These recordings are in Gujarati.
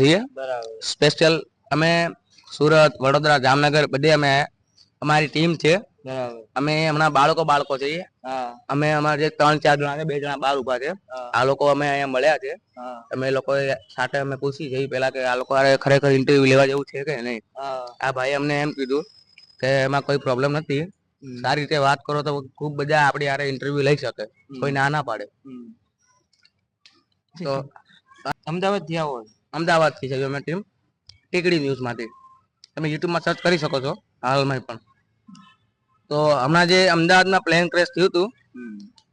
છીએ. સ્પેશિયલ અમે સુરત વડોદરા જામનગર બધે અમે અમારી ટીમ છે. અમે હમણાં બાળકો બાળકો છીએ અમે અમારા જે ત્રણ ચાર જણા છે બે જણા બાર ઊભા છે. આ લોકો અમે અહીંયા મળ્યા છે. અમે લોકો સાથે અમે પૂછી જઈ પેલા કે આ લોકો ખરેખર ઇન્ટરવ્યુ લેવા જેવું છે કે નહીં? આ ભાઈ અમને એમ કીધું કે એમાં કોઈ પ્રોબ્લેમ નથી. સારી રીતે વાત કરો તો ખૂબ બધા આપણી આરે ઇન્ટરવ્યુ લઈ શકે. કોઈ ના ના પાડે. તો અમદાવાદ થયા આવો અમદાવાદથી છે અમે ટીમ ટીકડી ન્યૂઝમાંથી તમે યુટ્યુબમાં સર્ચ કરી શકો છો હાલમાં પણ. તો હમણાં જે અમદાવાદમાં પ્લેન ક્રેશ થયું હતું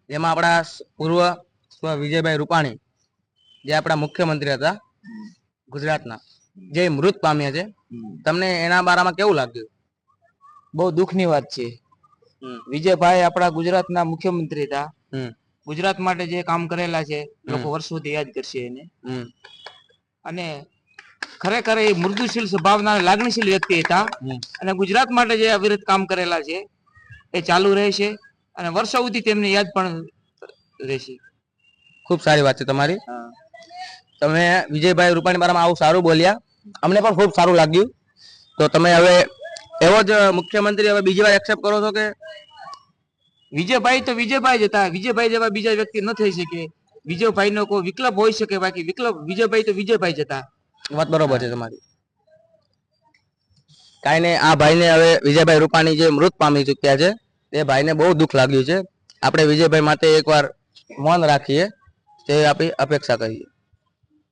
જેમાં આપણા પૂર્વ વિજયભાઈ રૂપાણી જે આપણા મુખ્યમંત્રી હતા ગુજરાતના જે મૃત પામ્યા છે તમને એના બારામાં કેવું લાગ્યું? બહુ દુઃખની વાત છે. વિજયભાઈ આપણા ગુજરાતના મુખ્યમંત્રી હતા. ગુજરાત માટે જે કામ કરેલા છે લોકો વર્ષોથી યાદ કરશે એને. અને ખરેખર એ મૃદુશીલ સ્વભાવના લાગણીશીલ વ્યક્તિ હતા. અને ગુજરાત માટે જે અવિરત કામ કરેલા છે એ ચાલુ રહેશે અને વર્ષો સુધી તેમને યાદ પણ રહેશે. ખૂબ સારી વાત છે તમારી. તમે વિજયભાઈ રૂપાણી બારામાં આવું સારું બોલ્યા. અમને પણ ખૂબ સારું લાગ્યું. તો તમે હવે એવો જ મુખ્યમંત્રી હવે બીજી વાર એક્સેપ્ટ કરો છો કે વિજયભાઈ તો વિજયભાઈ જ હતા. વિજયભાઈ જેવા બીજા વ્યક્તિ ન થઈ શકે. વિજયભાઈ નો કોઈ વિકલ્પ હોઈ શકે? બાકી વિકલ્પ વિજયભાઈ તો વિજયભાઈ જ હતા. વાત બરોબર છે તમારી. કાંઈ નહીં, આ ભાઈને હવે વિજયભાઈ રૂપાણી જે મૃત પામી ચૂક્યા છે, એ ભાઈને બહુ દુઃખ લાગ્યું છે. આપણે વિજયભાઈ માટે એકવાર મૌન રાખીએ, તે આપણી અપેક્ષા કરીએ